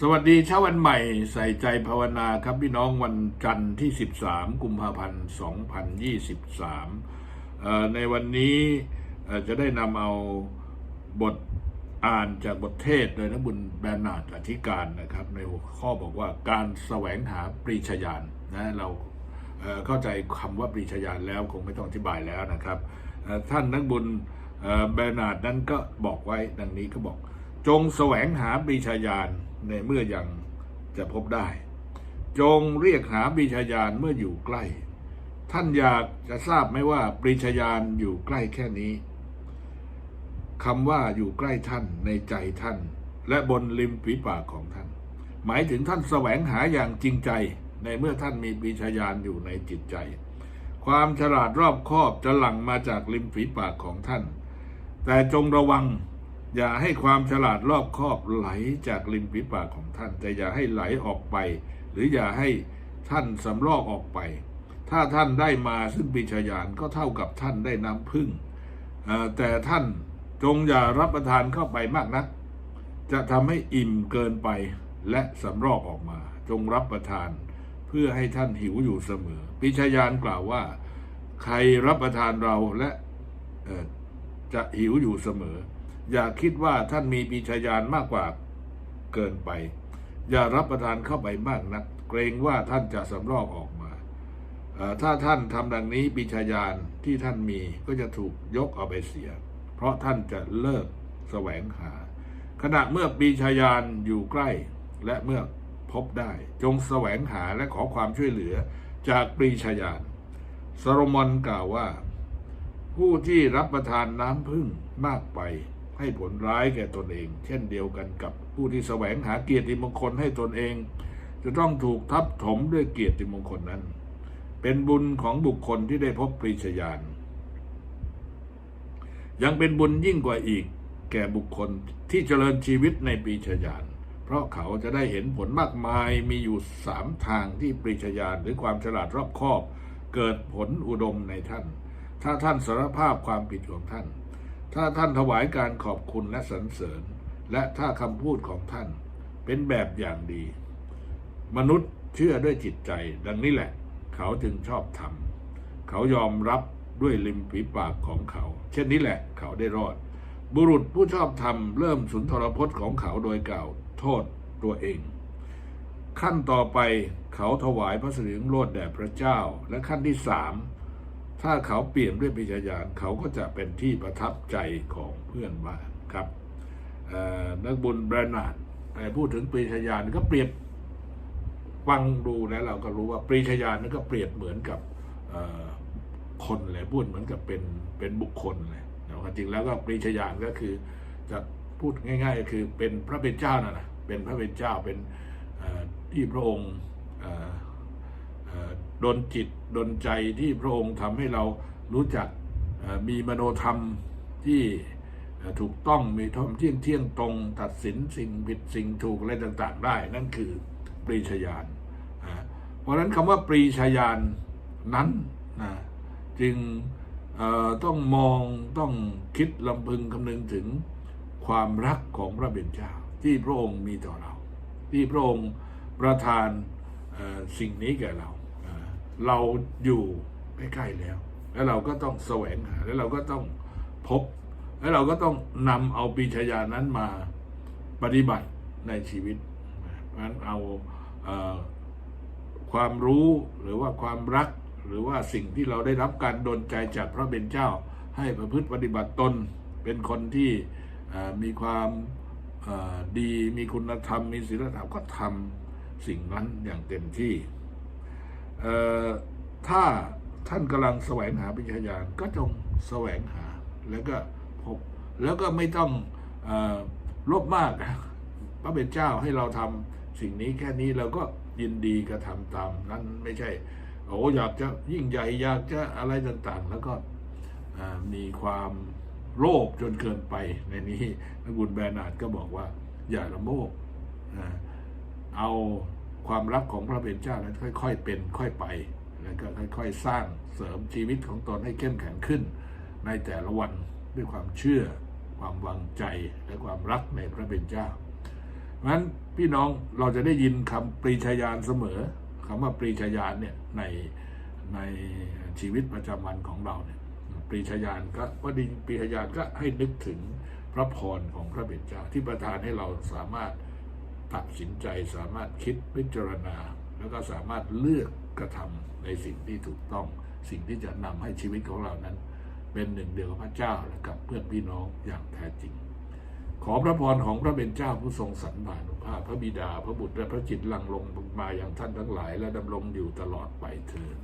สวัสดีเช้าวันใหม่ใส่ใจภาวนาครับพี่น้องวันจันทร์ที่ 13 กุมภาพันธ์ 2023เอ่อในวันนี้จะได้นำเอาบทอ่านจากบทเทศโดยนบุญแบรนาดอธิการนะครับ ในหัวข้อบอกว่าการแสวงหาปรีชญาณนะเราเข้าใจคำว่าปรีชญาณแล้วคงไม่ต้องอธิบายแล้วนะครับ ท่านนักบุญแบรนาดนั้นก็บอกไว้ดังนี้ก็บอก จงแสวงหาปรีชาญาณ ในเมื่อยังจะพบได้ จงเรียกหาปรีชาญาณเมื่ออยู่ใกล้ ท่านอยากจะทราบไหมว่าปรีชาญาณอยู่ใกล้แค่นี้คำว่าอยู่ใกล้ท่านในใจท่าน และบนริมฝีปากของท่าน หมายถึงท่านแสวงหาอย่างจริงใจ ในเมื่อท่านมีปรีชาญาณอยู่ในจิตใจ ความฉลาดรอบคอบจะหลั่งมาจากริมฝีปากของท่าน แต่จงระวัง อย่าให้ความฉลาดรอบคอบไหลจากริมฝีปากของท่าน แต่อย่าให้ไหลออกไป หรืออย่าให้ท่านสำรอกออกไป ถ้าท่านได้มาซึ่งปีชาญาณก็เท่ากับท่านได้น้ำพึ่ง แต่ท่านจงอย่ารับประทานเข้าไปมากนัก จะทำให้อิ่มเกินไปและสำรอกออกมา จงรับประทานเพื่อให้ท่านหิวอยู่เสมอ ปิชายานกล่าวว่า ใครรับประทานเราและจะหิวอยู่เสมอ อย่าคิดว่าท่านมีปีชายานมากกว่าเกินไป อย่ารับประทานเข้าไปมากนัก เกรงว่าท่านจะสำรอกออกมา ถ้าท่านทำดังนี้ปีชายานที่ท่านมีก็จะถูกยกเอาไปเสีย เพราะท่านจะเลิกแสวงหา ขณะเมื่อปีชายานอยู่ใกล้และเมื่อพบได้ จงแสวงหาและขอความช่วยเหลือจากปรีชายานโซโลมอนกล่าวว่า ผู้ที่รับประทานน้ำพึ่งมากไป ให้ผลร้ายแก่ตนเอง เช่นเดียวกันกับผู้ที่แสวงหาเกียรติมงคลให้ตนเอง จะต้องถูกทับถมด้วยเกียรติมงคลนั้น เป็นบุญของบุคคลที่ได้พบปรีชญาณยังเป็นบุญยิ่งกว่าอีกแก่บุคคลที่เจริญชีวิตในปรีชญาณเพราะเขาจะได้เห็นผลมากมายมีอยู่สามทางที่ปรีชญาณหรือความฉลาดรอบคอบ เกิดผลอุดมในท่าน ถ้าท่านสารภาพความผิดของท่าน ถ้าท่านถวายการขอบคุณและสรรเสริญ และถ้าคำพูดของท่านเป็นแบบอย่างดี มนุษย์เชื่อด้วยจิตใจ ดังนี้แหละ เขาจึงชอบทำเขายอมรับด้วยริมฝีปากของเขา เช่นนี้แหละ เขาได้รอด บุรุษผู้ชอบทำเริ่มสุนทรพจน์ของเขาโดยกล่าวโทษตัวเอง ขั้นต่อไปเขาถวายพระสิริโรดแด่พระเจ้า และขั้นที่สาม ถ้าเขาเปลี่ยนด้วยปิจญาณเขาก็จะเป็นที่ประทับใจของเพื่อนบ้านครับนักบุญแบรนาร์ดเอ่พูดถึงปรีชญาณก็เปรียบฟังดูแล้วเราก็รู้ว่าปรีชญาณนั่นก็เปรียบเหมือนกับคนเลยพูดเหมือนกับเป็นเป็นบุคคลเลยแต่ความจริงแล้วก็ปรีชญาณก็คือจะพูดง่าย ๆ ก็คือเป็นพระเป็นเจ้านั่นนะเป็นพระเป็นเจ้าเป็นที่พระองค์ ดนจิตดนใจที่พระองค์ทำให้เรารู้จักมีมโนธรรมที่ถูกต้องมีธรรมเที่ยงเที่ยงตรง ตัดสินสิ่งผิดสิ่งถูกอะไรต่างๆ ได้ นั่นคือปรีชาญาณเพราะนั้นคำว่าปรีชาญาณนั้นนะจึงต้องมองต้องคิดลำพึงคำนึงถึงความรักของพระเป็นเจ้าที่พระองค์มีต่อเรา ที่พระองค์ประทานสิ่งนี้แก่เรา เราอยู่ใกล้ๆแล้ว แล้วเราก็ต้องแสวงหา แล้วเราก็ต้องพบ แล้วเราก็ต้องนำเอาปีชญานั้นมาปฏิบัติในชีวิตนั้นเอาเออความรู้หรือว่าความรักหรือว่าสิ่งที่เราได้รับการดลใจจากพระเบญเจ้า ให้ประพฤติปฏิบัติตนเป็นคนที่มีความดีมีคุณธรรม มีศีลธรรมก็ทำสิ่งนั้นอย่างเต็มที่ ถ้าท่านกำลังแสวงหาปัญญาญาณก็จงแสวงหาแล้วก็พบแล้วก็ไม่ต้องอลบมากพระเป็นเจ้าให้เราทำสิ่งนี้แค่นี้เราก็ยินดีกระทำตามนั้นไม่ใช่โอ้อยากจะยิ่งใหญ่อยากจะอะไรต่างๆ แล้วก็มีความโลภจนเกินไปในนี้นักบุญแบรนาร์ดก็บอกว่า อย่าละโมบเอา ความรักของพระเป็นเจ้านั้นค่อยๆ เป็นค่อยไป แล้วก็ค่อยๆ สร้างเสริมชีวิตของตนให้เข้มแข็งขึ้น ในแต่ละวันด้วยความเชื่อ ความวางใจและความรักในพระเป็นเจ้างั้นพี่น้องเราจะได้ยินคำปรีชาญาณเสมอคำว่าปรีชาญาณเนี่ยในในชีวิตประจำวันของเราเนี่ยปรีชาญาณก็ว่าดีปรีชาญาณก็ให้นึกถึงพระพรของพระเบิดเจ้าที่ประทานให้เราสามารถ ตัดสินใจสามารถคิดพิจารณา แล้วก็สามารถเลือกกระทำในสิ่งที่ถูกต้อง สิ่งที่จะนำให้ชีวิตของเรานั้น เป็นหนึ่งเดียวกับพระเจ้าและกับเพื่อนพี่น้องอย่างแท้จริง ขอพระพรของพระเป็นเจ้าผู้ทรงสรรพานุภาพพระบิดา พระบุตรและพระจิตลังลงมาอย่างท่านทั้งหลาย และดำรงอยู่ตลอดไปเถิด